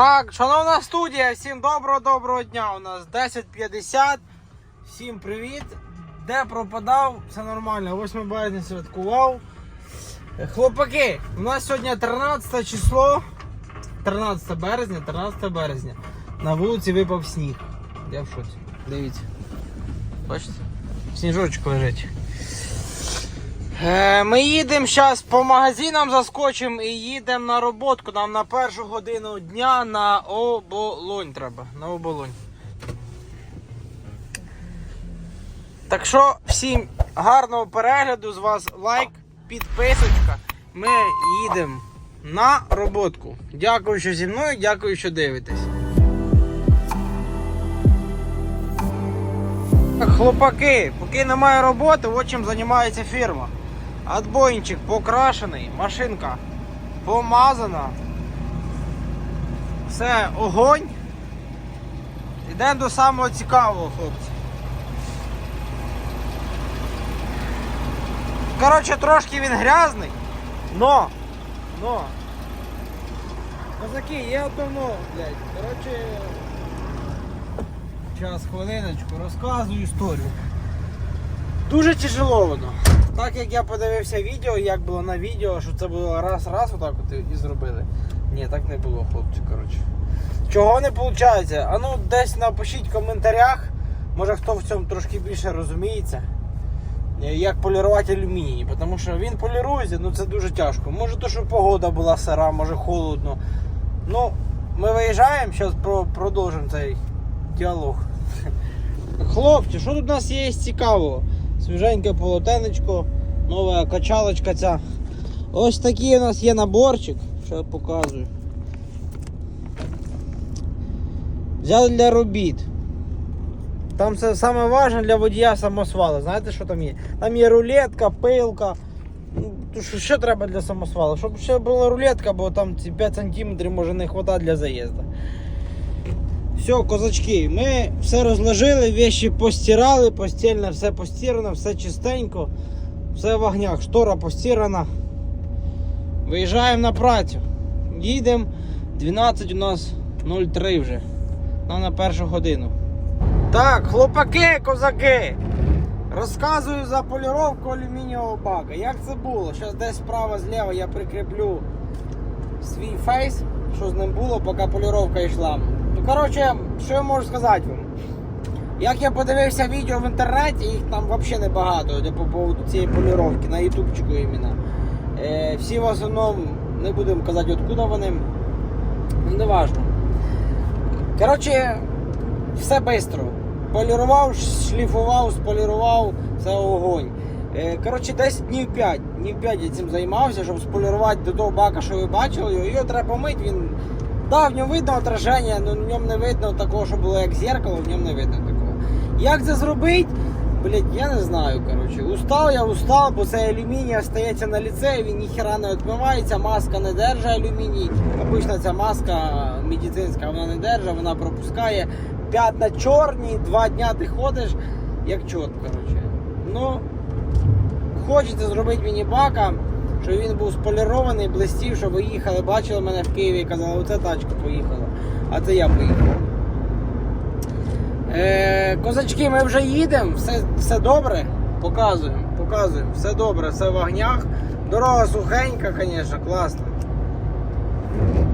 Так, шановна студія, всім доброго-доброго дня. У нас 10.50. Всім привіт. Де пропадав, все нормально. 8 березня святкував. Хлопаки, у нас сьогодні 13 число. 13 березня, 13 березня. На вулиці випав сніг. Я в шоці. Дивіться. Бачите? Сніжочок лежить. Е, Ми їдемо зараз по магазинам заскочимо і їдемо на роботку. Нам на першу годину дня на оболонь треба. На оболонь. Так що всім гарного перегляду з вас лайк, підписочка. Ми їдемо на роботку. Дякую, що зі мною, дякую, що дивитесь. Хлопаки, поки немає роботи, от чим займається фірма. Отбойничок покрашений, машинка помазана. Все, огонь. Йдемо до самого цікавого, хлопці. Коротше, трошки він грязний, но, но. Козаки, є одно, блядь. Коротше. Зараз, хвилиночку, розказую історію. Дуже тяжело воно. Так як я подивився відео, як було на відео, що це було раз-раз отак от і зробили. Ні, так не було, хлопці, коротше. Чого не виходить? А ну десь напишіть в коментарях, може хто в цьому трошки більше розуміється. е, Як полірувати алюміній, тому що він полірується, ну це дуже тяжко. Може то, що погода була сира, може холодно. Ну, ми виїжджаємо, зараз про, продовжимо цей діалог. Хлопці, що тут у нас є цікавого? Свіженьке полотенечко, нова качалочка ця. Ось такий у нас є наборчик, що я показую. Взяли для робіт. Там це саме важне для водія самосвала. Знаєте, що там є? Там є рулетка, пилка. Ну, що, що треба для самосвала? Щоб ще була рулетка, бо там ці 5 см може не вистачає для заїзду. Все, козачки, ми все розложили, вещи постирали, постільне все постирано, все чистенько, все в огнях, штора постирана. Виїжджаємо на працю. Їдемо. 12 у нас 03 вже. Нам на першу годину. Так, хлопаки, козаки. Розказую за поліровку алюмінієвого бака. Як це було? Зараз десь справа зліва я прикріплю свій фейс, що з ним було, поки поліровка йшла. Ну, коротше, що я можу сказати вам? Як я подивився відео в інтернеті, їх там взагалі небагато де по поводу цієї поліровки, на ютубчику іменно. Е, всі в основному, не будемо казати, откуда вони. Ну, не важно. Коротше, все швидко. Полірував, шліфував, сполірував, все огонь. Е, Коротше, десь днів 5. Днів 5 я цим займався, щоб сполірувати до того бака, що ви бачили, його треба помити, він. Да, в ньому видно отраження, але в ньому не видно такого, що було як зеркало, в ньому не видно такого. Як це зробити? Блять, я не знаю. коротше. Устав я устав, бо цей алюміній остається на ліце, він ніхера не відмивається, маска не держить алюміній. Обична ця маска медицинська, вона не держить, вона пропускає. П'ятна чорні, два дня ти ходиш, як чот, коротше. Ну, хочеться зробити міні-бака, щоб він був сполірований, блистів, щоб ви їхали, бачили мене в Києві і казали, оце тачка поїхала, а це я поїхав. Е, козачки, ми вже їдемо, все, все добре. Показуємо, показуємо, все добре, все в огнях. Дорога сухенька, звісно, класно.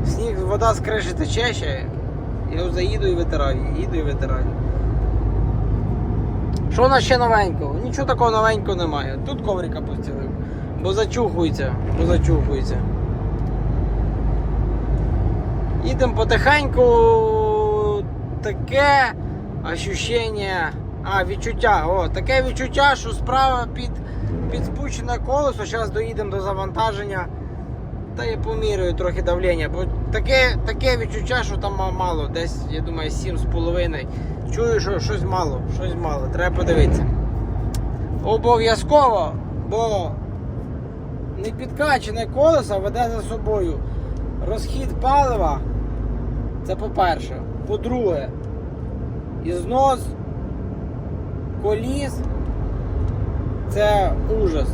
Сніг, вода з криші тече ще. Я заїду і витираю, їду і витираю. Що у нас ще новенького? Нічого такого новенького немає. Тут коврика постілив. Бо зачухується, бо зачухується. Їдемо потихеньку. Таке ощущення. А, відчуття. О, таке відчуття, що справа під, під спущене колесо. Зараз доїдемо до завантаження. Та я поміряю трохи давлення, бо таке, таке відчуття, що там мало, десь, я думаю, 7,5. Чую, що щось мало, щось мало, треба подивитися. Обов'язково, бо не підкачане колесо веде за собою розхід палива. Це по-перше. По-друге, ізнос коліс це ужас.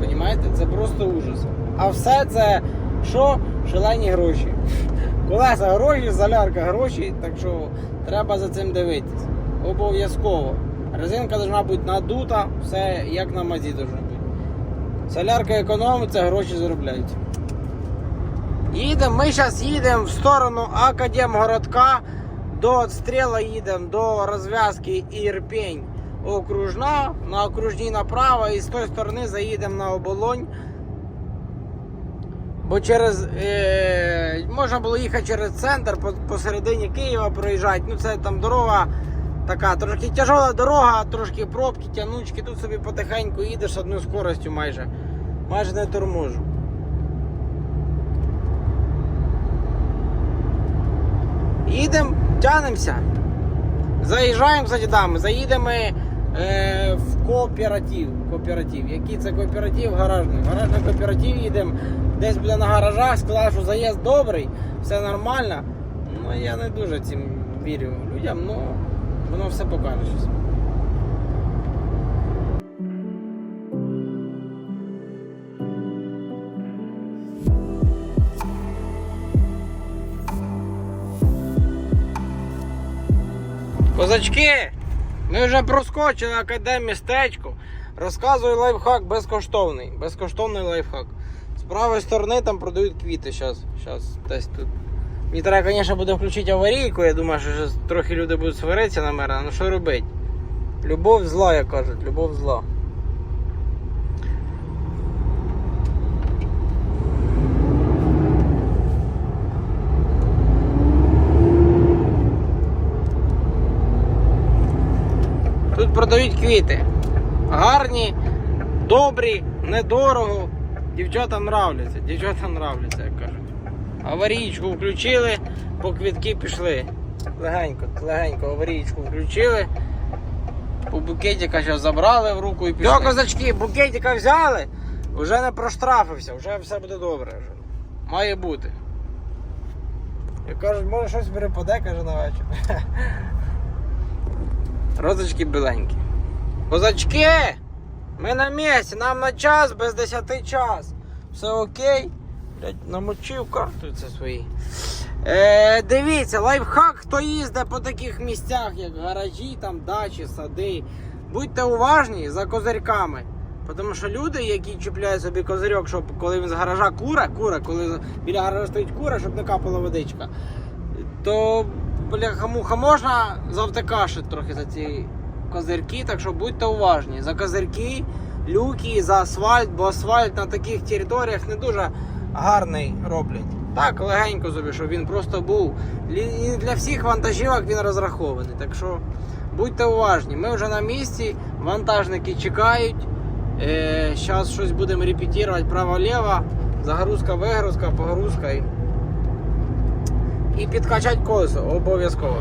Понімаєте? Це просто ужас. А все це що? Шалені гроші. Колеса гроші, солярка гроші, так що треба за цим дивитись. Обов'язково. Резинка повинна бути надута, все як на мазі повинно бути. Солярка економиться, гроші заробляють. Їдемо, ми зараз їдемо в сторону Академгородка, до стріла їдемо до розв'язки Ірпень. Окружна, на окружній направо і з тої сторони заїдемо на оболонь. Бо через е, можна було їхати через центр посередині Києва проїжджати. Ну це там дорога така, трошки тяжела дорога, трошки пробки, тянучки. Тут собі потихеньку їдеш одною скоростю майже. Майже не торможу. Їдемо, тянемося. Заїжджаємо за дідами, заїдемо е, в кооператив. кооператив. Який це кооператив? Гаражний. Гаражний кооператив їдемо. Десь буде на гаражах, сказали, що заїзд добрий, все нормально. Ну я не дуже цим вірю людям, ну воно все покаже щось. Козачки, ми вже проскочили академмістечко. Розказую лайфхак безкоштовний. Безкоштовний лайфхак. З правої сторони там продають квіти. Зараз, зараз десь тут. Мені треба, звісно, буде включити аварійку. Я думаю, що трохи люди будуть сваритися на мене. Ну що робити? Любов зла, як кажуть, любов зла. Тут продають квіти. Гарні, добрі, недорого. Дівчатам нравляться, дівчатам нравляться, як кажуть. Аварійку включили, по квітки пішли. Легенько, легенько аварійку включили. По букетика зараз забрали в руку і пішли. Все, козачки, букетика взяли, вже не проштрафився, вже все буде добре. Вже. Має бути. Як кажуть, може щось перепаде, каже на вечір. Розочки біленькі. Козачки! Ми на місці, нам на час без 10 час. Все окей. Блять, намочив карту це свої. Е, дивіться, лайфхак, хто їздить по таких місцях, як гаражі, там, дачі, сади. Будьте уважні за козирьками. Тому що люди, які чіпляють собі козирьок, щоб коли він з гаража кура, кура, коли біля гаража стоїть кура, щоб не капала водичка, то бляха-муха можна завтикашити трохи за ці козирки, так що будьте уважні. За козирки, люки, за асфальт, бо асфальт на таких територіях не дуже гарний роблять. Так, легенько собі, щоб він просто був. І для всіх вантажівок він розрахований. Так що будьте уважні. Ми вже на місці, вантажники чекають. Е, Зараз щось будемо репетувати право-лево. Загрузка, вигрузка, погрузка. І підкачати колесо обов'язково.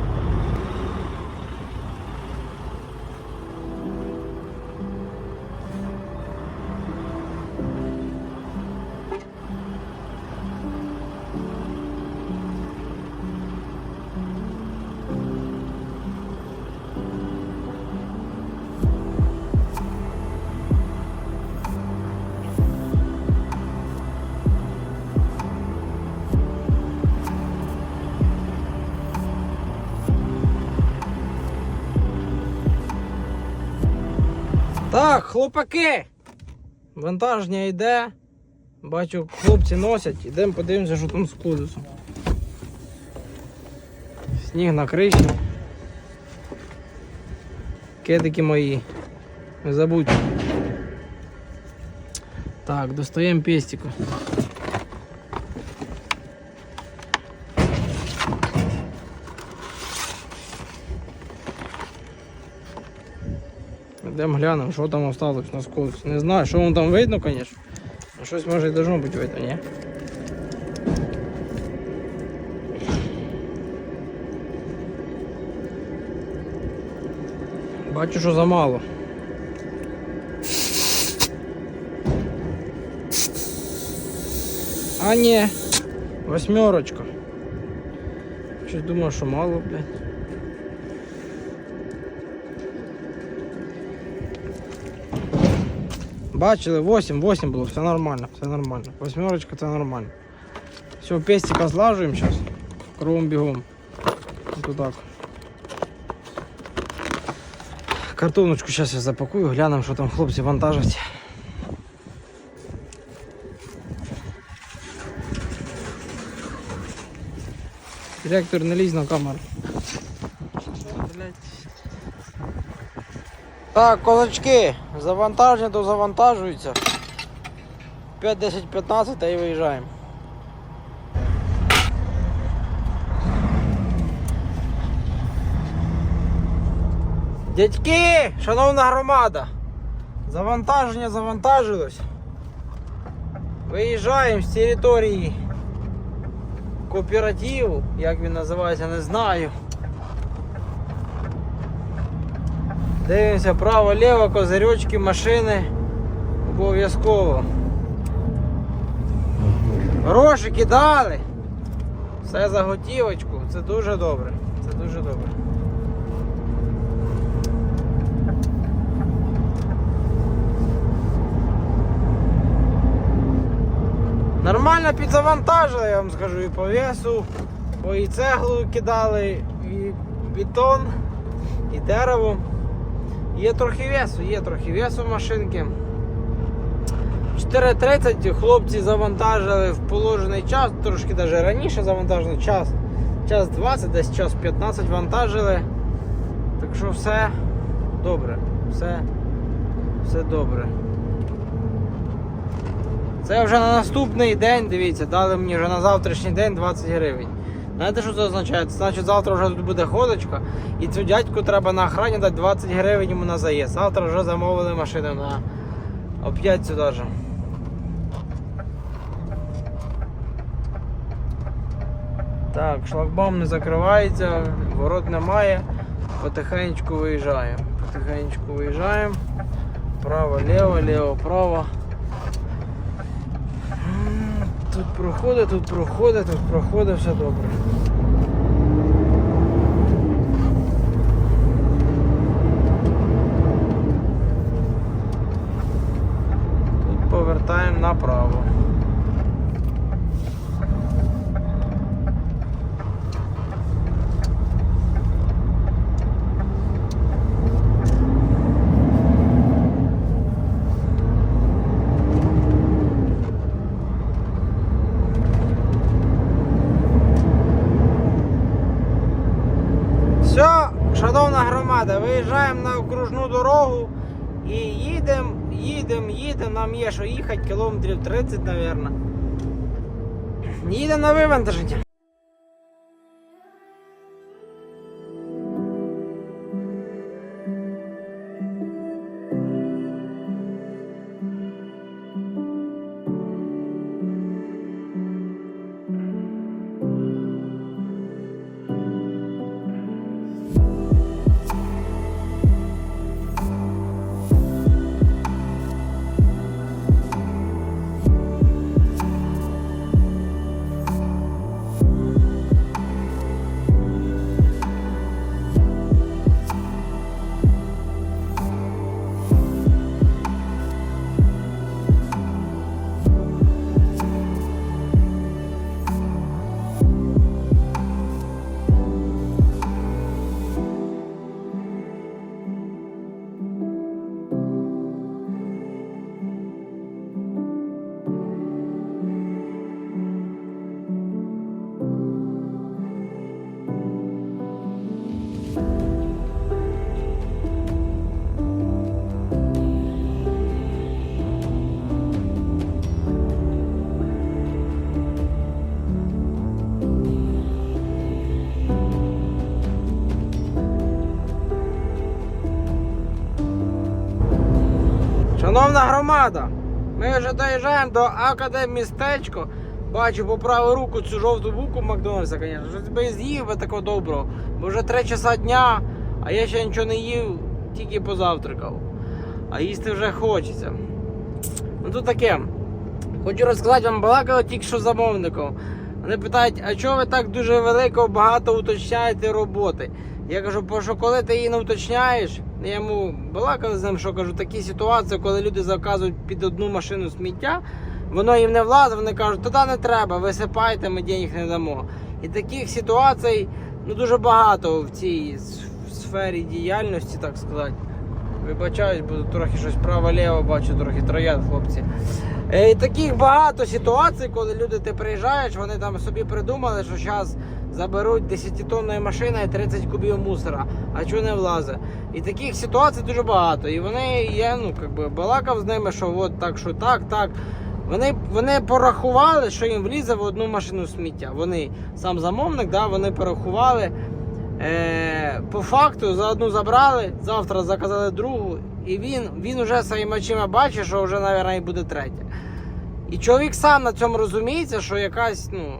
Так, хлопаки. Вантажня йде. Бачу, хлопці носять. Ідемо подивимося, що там з колесом. Сніг на криші. Кедики мої. Не забудь. Так, достаємо пестику. Йдемо глянемо, що там осталось на сколці. Не знаю, що воно там видно, звісно. Ну, Щось може і должно бути видно, ні? Бачу, що замало. А ні, восьмерочка. Щось думав, що мало, блядь. Бачили, 8, 8 було, все нормально, все нормально. Восьмерочка це нормально. Все, пестика злажуємо зараз. Кровом бігом. Ось так. Картоночку зараз я запакую, глянемо, що там хлопці вантажать. Директор, не лізь на камеру. Так, козачки, завантаження то завантажуються. 5, 10, 15 та і виїжджаємо. Дядьки, шановна громада, завантаження завантажилось. Виїжджаємо з території кооперативу, як він називається, не знаю. Дивимося право-ліво, козирючки, машини. Обов'язково. Гроші кидали. Все за готівочку. Це дуже добре. Це дуже добре. Нормально підзавантажили, я вам скажу, і по весу, бо і цеглу кидали, і бетон, і дерево. Є трохи весу, є трохи весу машинки. 4.30 хлопці завантажили в положений час, трошки навіть раніше завантажили час. Час 20, десь час 15 вантажили. Так що все добре, все, все добре. Це вже на наступний день, дивіться, дали мені вже на завтрашній день 20 гривень. Знаєте, що це означає? Це значить завтра вже тут буде ходочка, і цю дядьку треба на охрані дати 20 гривень йому на заїзд. Завтра вже замовили машину на оп'ять сюди ж. Так, шлагбаум не закривається, ворот немає. Потихеньку виїжджаємо. Потихеньку виїжджаємо. Право, ліво, ліво, право. М, Тут проходить, тут проходить, тут проходить, все добре. Тут повертаємо направо. Все, шановна громада, виїжджаємо на окружну дорогу і їдемо, їдемо, їдемо. Нам є що їхати, кілометрів 30, мабуть. Їдемо на вивантаження. Шановна громада, ми вже доїжджаємо до академмістечко. Бачу по праву руку цю жовту букву Макдональдса, звісно. Щось би з'їв би такого доброго. Бо вже 3 часа дня, а я ще нічого не їв, тільки позавтракав. А їсти вже хочеться. Ну тут таке. Хочу розказати вам балакало тільки що замовником. Вони питають, а чого ви так дуже велико багато уточняєте роботи? Я кажу, бо що коли ти її не уточняєш, я йому балакав з ним, що кажу, такі ситуації, коли люди заказують під одну машину сміття, воно їм не влазить, вони кажуть, туди не треба, висипайте, ми денег не дамо. І таких ситуацій ну, дуже багато в цій сфері діяльності, так сказати. Вибачаюсь, бо трохи щось право-ліво бачу, трохи трояд, хлопці. Е, І таких багато ситуацій, коли люди ти приїжджаєш, вони там собі придумали, що зараз заберуть 10-тонною машиною 30 кубів мусора, а чого не влазить. І таких ситуацій дуже багато. І вони, я ну, как би, балакав з ними, що от так, що так, так. Вони, вони порахували, що їм влізе в одну машину сміття. Вони, сам замовник, да, вони порахували. Е, по факту за одну забрали, завтра заказали другу, і він, він вже своїми очима бачить, що вже, мабуть, і буде третя. І чоловік сам на цьому розуміється, що якась, ну.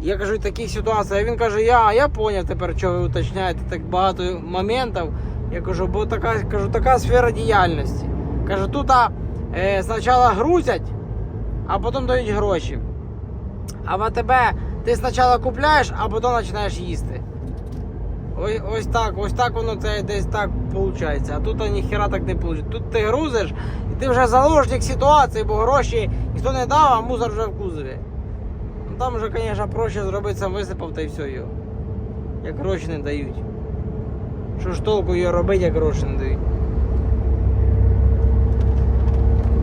Я кажу, таких ситуацій. А він каже, я, я поняв тепер, що ви уточняєте так багато моментів. Я кажу, бо така, кажу, така сфера діяльності. Кажу, тут е, спочатку грузять, а потім дають гроші. А в АТБ ти спочатку купляєш, а потім починаєш їсти. Ось, ось так, ось так воно це десь так виходить. А тут ніхіра так не виходить. Тут ти грузиш, і ти вже заложник ситуації, бо гроші ніхто не дав, а мусор вже в кузові. Ну там вже, звісно, проще зробити, сам висипав та й все його. Як гроші не дають. Що ж толку його робити, як гроші не дають.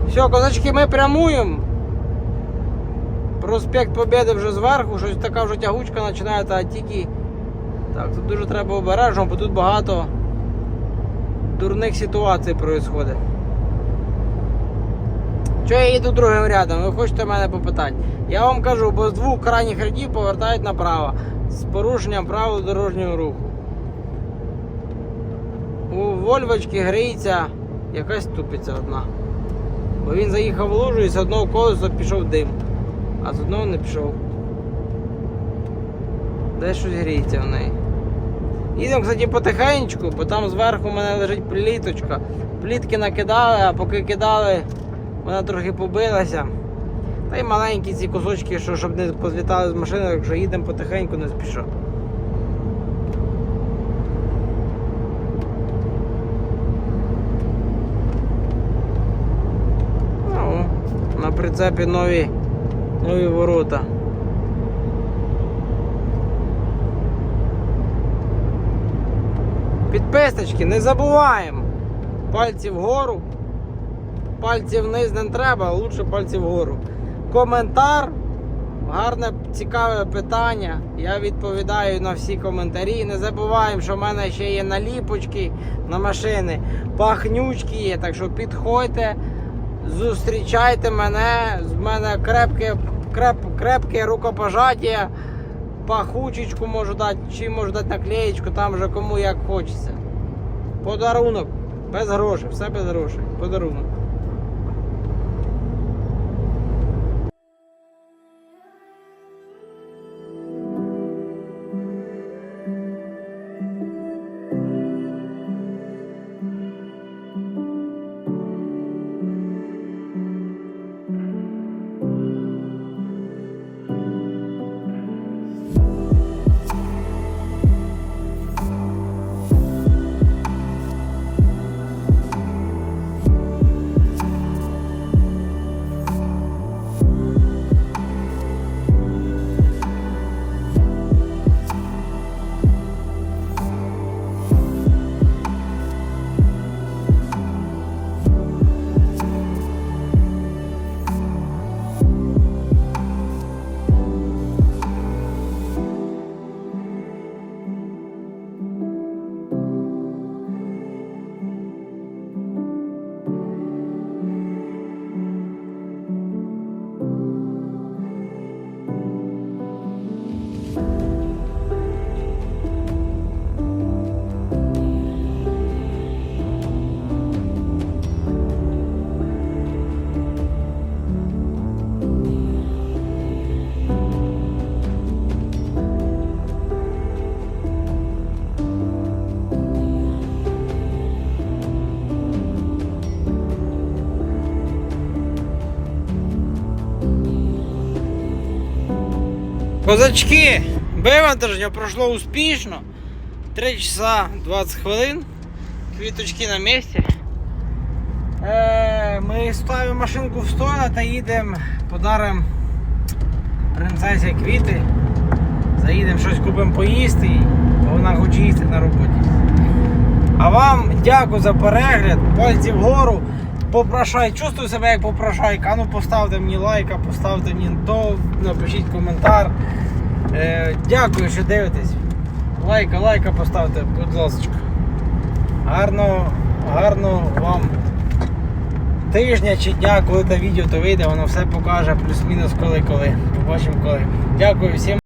Все, козачки, ми прямуємо. Проспект Побєди вже зверху, щось така вже тягучка починається, а тільки. Так, тут дуже треба обережно, бо тут багато дурних ситуацій відбувається. Чого я їду другим рядом? Ви хочете мене попитати? Я вам кажу, бо з двох крайніх рядів повертають направо з порушенням правил дорожнього руху. У Вольвочки гріється якась тупиця одна. Бо він заїхав в лужу і з одного колеса пішов дим, а з одного не пішов. Де щось гріється в неї. Їдемо, кстати, потихеньку, бо там зверху в мене лежить пліточка. Плітки накидали, а поки кидали, вона трохи побилася. Та й маленькі ці кусочки, що щоб не позлітали з машини, якщо їдемо потихеньку, не спіша. О, на прицепі нові, нові ворота. Підписочки, не забуваємо. Пальці вгору. Пальці вниз не треба, лучше пальці вгору. Коментар. Гарне, цікаве питання. Я відповідаю на всі коментарі. Не забуваємо, що в мене ще є наліпочки на машини, пахнючки є. Так що підходьте, зустрічайте мене. З мене крепке, креп, крепке рукопожаття. Пахучечку можу дати, чи можу дати наклеєчку, там вже кому як хочеться. Подарунок. Без грошей, все без грошей. Подарунок. Козачки, вивантаження пройшло успішно. 3 часа 20 хвилин. Квіточки на місці. Е, ми ставимо машинку в стойло та їдемо, подаримо принцесі квіти. Заїдемо щось купимо поїсти, бо вона хоче їсти на роботі. А вам дякую за перегляд. Пальці вгору. Попрошай, чувствую себе як попрошайка. А ну поставте мені лайка, поставте мені то, напишіть коментар. Е, дякую, що дивитесь. Лайка, лайка поставте, будь ласка. Гарного, гарного вам тижня чи дня, коли те відео то вийде, воно все покаже, плюс-мінус коли-коли. Побачимо коли. Дякую всім.